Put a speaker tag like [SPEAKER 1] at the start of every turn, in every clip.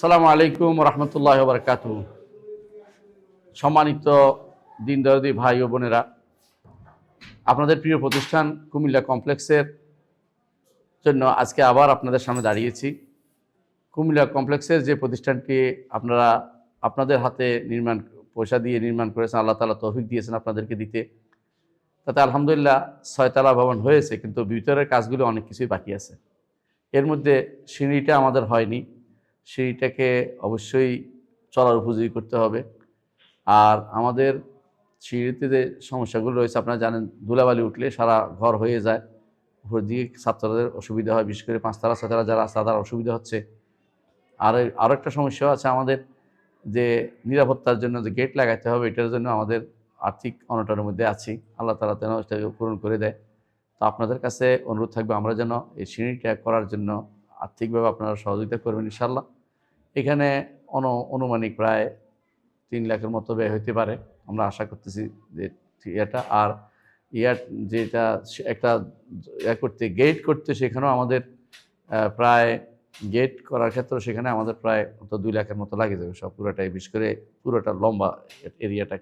[SPEAKER 1] সালামু আলাইকুম রহমতুল্লাহ বরকাত। সম্মানিত দিন দরদি ভাই ও বোনেরা, আপনাদের প্রিয় প্রতিষ্ঠান কুমিল্লা কমপ্লেক্সের জন্য আজকে আবার আপনাদের সামনে দাঁড়িয়েছি। কুমিল্লা কমপ্লেক্সের যে প্রতিষ্ঠানটি আপনারা আপনাদের হাতে নির্মাণ, পয়সা দিয়ে নির্মাণ করেছেন, আল্লাহ তালা তৌফিক দিয়েছেন আপনাদেরকে দিতে। তাতে আলহামদুলিল্লাহ ছয়তলা ভবন হয়েছে, কিন্তু ভিতরের কাজগুলো অনেক কিছুই বাকি আছে। এর মধ্যে সিঁড়িটা আমাদের হয়নি। সিঁড়িটাকে অবশ্যই চলার উপযোগী করতে হবে। আর আমাদের সিঁড়িতে যে সমস্যাগুলো রয়েছে, আপনারা জানেন, ধুলাবালি উঠলে সারা ঘর হয়ে যায়। উপর দিকে ছাত্রদের অসুবিধা হয়, বিশেষ করে পাঁচতলা, ছয়তলা যারা আছে, তাদের অসুবিধা হচ্ছে। আর আরও একটা সমস্যা আছে আমাদের, যে নিরাপত্তার জন্য যে গেট লাগাতে হবে, এটার জন্য আমাদের আর্থিক অনটনের মধ্যে আছি। আল্লাহ তালা যেন সেটাকে পূরণ করে দেয়। তো আপনাদের কাছে অনুরোধ থাকবে, আমরা যেন এই সিঁড়িটা করার জন্য আর্থিকভাবে আপনারা সহযোগিতা করবেন ইনশাল্লাহ এখানে অন, অনুমানিক প্রায় তিন লাখের মতো ব্যয় হতে পারে। আমরা আশা করতেছি যে এটা আর ইয়ার যেটা একটা ইয়া করতে গেট করতে সেখানেও আমাদের প্রায় গেট করার ক্ষেত্রে সেখানে আমাদের প্রায় অন্তত দুই লাখের মতো লাগে যাবে। সব পুরোটাই বিশেষ করে পুরোটা লম্বা এরিয়াটা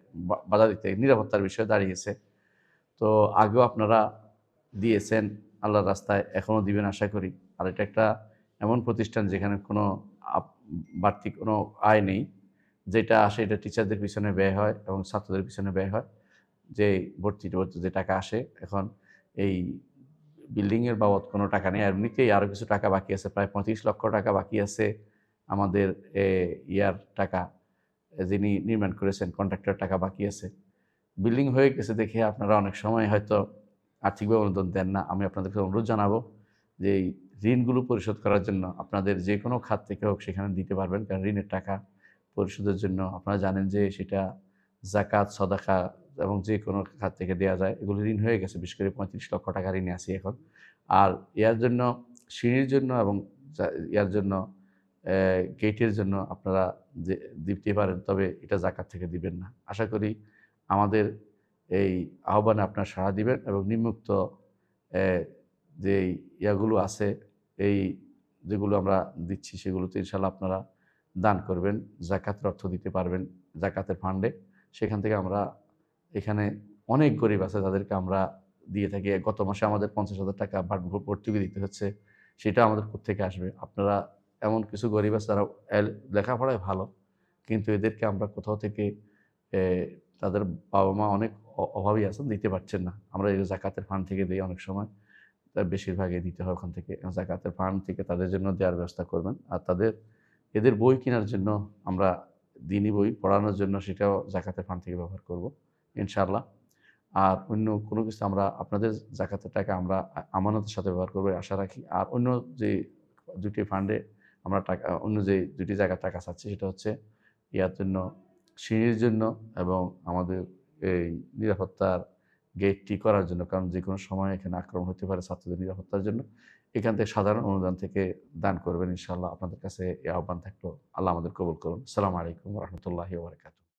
[SPEAKER 1] বাধা দিতে, নিরাপত্তার বিষয়ে দাঁড়িয়েছে। তো আগেও আপনারা দিয়েছেন, আল্লাহর রাস্তায় এখনও দিবেন আশা করি। আর এটা একটা এমন প্রতিষ্ঠান যেখানে কোনো বাড়তি কোনো আয় নেই, যেটা আসে এটা টিচারদের পিছনে ব্যয় হয় এবং ছাত্রদের পিছনে ব্যয় হয়। যে ভর্তি ভর্তি যে টাকা আসে, এখন এই বিল্ডিংয়ের বাবদ কোনো টাকা নেই। আর এমনিতেই আরও কিছু টাকা বাকি আছে, প্রায় পঁয়ত্রিশ লক্ষ টাকা বাকি আছে আমাদের ইয়ার টাকা যিনি নির্মাণ করেছেন কন্ট্রাক্টর টাকা বাকি আছে। বিল্ডিং হয়ে গেছে দেখে আপনারা অনেক সময় হয়তো আর্থিকভাবে অনুদান দেন না। আমি আপনাদেরকে অনুরোধ জানাব যে ঋণগুলো পরিশোধ করার জন্য আপনাদের যে কোনো খাত থেকে হোক সেখানে দিতে পারবেন। কারণ ঋণের টাকা পরিশোধের জন্য আপনারা জানেন যে সেটা জাকাত, সদাকা এবং যে কোনো খাত থেকে দেওয়া যায়, এগুলো ঋণ হয়ে গেছে। বিশেষ করে পঁয়ত্রিশ লক্ষ টাকা ঋণে আছি এখন। আর ইয়ার জন্য, সিঁড়ির জন্য এবং ইয়ার জন্য গেটের জন্য আপনারা যে দিতে পারেন, তবে এটা জাকাত থেকে দিবেন না। আশা করি আমাদের এই আহ্বানে আপনারা সাড়া দিবেন এবং নিম্মুক্ত যে ইয়াগুলো আছে এই যেগুলো আমরা দিচ্ছি সেগুলোতে ইনশাল্লাহ আপনারা দান করবেন, জাকাতের অর্থ দিতে পারবেন জাকাতের ফান্ডে সেখান থেকে আমরা এখানে অনেক গরিব আছে তাদেরকে আমরা দিয়ে থাকি। গত মাসে আমাদের পঞ্চাশ হাজার টাকা ভর্তুকি দিতে হচ্ছে, সেটা আমাদের থেকে আসবে? আপনারা এমন কিছু গরিব আছে এল- লেখাপড়ায় ভালো, কিন্তু এদেরকে আমরা কোথাও থেকে তাদের বাবা মা অনেক অ- অভাবী আছেন, দিতে পারছেন না। আমরা এই জাকাতের ফান্ড থেকে দিই অনেক সময়। তার বেশিরভাগই দিতে হয় ওখান থেকে, জাকাতের ফান্ড থেকে তাদের জন্য দেওয়ার ব্যবস্থা করবেন। আর তাদের, এদের বই কেনার জন্য আমরা দিনই বই পড়ানোর জন্য সেটাও জাকাতের ফান্ড থেকে ব্যবহার করব, ইনশাআল্লাহ। আর অন্য কোনো কিছু আমরা আপনাদের জাকাতের টাকা আমরা আমানতের সাথে ব্যবহার করব, আশা রাখি। আর অন্য যে দুটি ফান্ডে আমরা টাকা, অন্য যে দুটি জায়গার টাকা চাচ্ছি সেটা হচ্ছে ইয়ার জন্য, সিঁড়ির জন্য এবং আমাদের এই নিরাপত্তার গেটটি করার জন্য, কারণ যে কোনো সময় এখানে আক্রমণ হতে পারে ছাত্রদের নিরাপত্তার জন্য, এখান থেকে সাধারণ অনুদান থেকে দান করবেন, ইনশাআল্লাহ আপনাদের কাছে এই আহ্বান থাকল। আল্লাহ আমাদের কবুল করুন। সালাম আলাইকুম রহমতুল্লাহি ওবরাকাতুহ